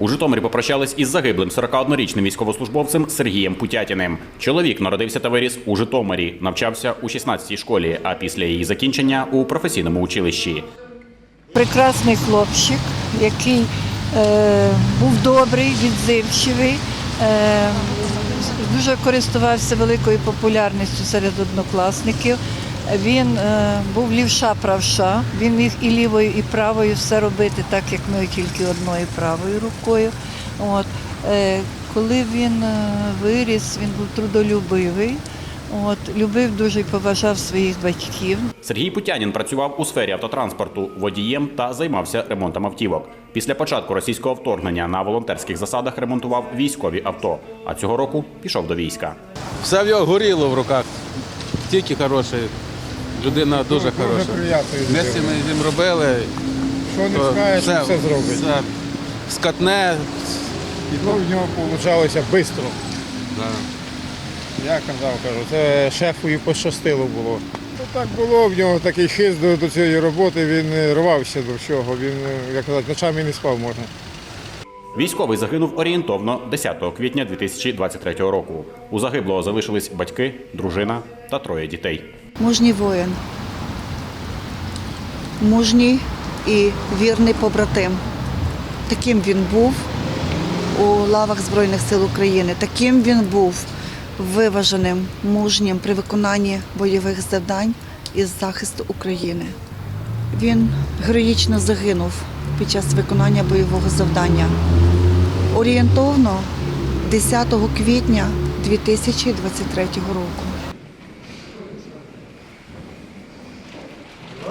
У Житомирі попрощались із загиблим 41-річним військовослужбовцем Сергієм Путятіним. Чоловік народився та виріс у Житомирі, навчався у 16-й школі, а після її закінчення у професійному училищі. прекрасний хлопчик, який е, був добрий, відзивчивий, е, дуже користувався великою популярністю серед однокласників. Він е, був лівша правша, він міг і лівою, і правою все робити, так як ми тільки одною правою рукою. От. Е, коли він е, виріс, він був трудолюбивий, от, любив дуже і поважав своїх батьків. Сергій Путянін працював у сфері автотранспорту водієм та займався ремонтом автівок. Після початку російського вторгнення на волонтерських засадах ремонтував військові авто. А цього року пішов до війська. Все в його горіло в руках. Тільки хороший. Людина дуже хороша. Ми з цим робили. Що не то все, все зробить. все скатне. І то в нього вийшло швидко. Да. Я казав, кажу, це шефу і пощастило було. Ну, так було, в нього такий хист до, до цієї роботи, він е, рвався до всього. Він, е, як казати, ночами не спав можна. Військовий загинув орієнтовно 10 квітня 2023 року. У загиблого залишились батьки, дружина та троє дітей. Мужній воїн, мужній і вірний побратим. Таким він був у лавах Збройних сил України. Таким він був виваженим, мужнім при виконанні бойових завдань із захисту України. Він героїчно загинув під час виконання бойового завдання. Орієнтовно 10 квітня 2023 року.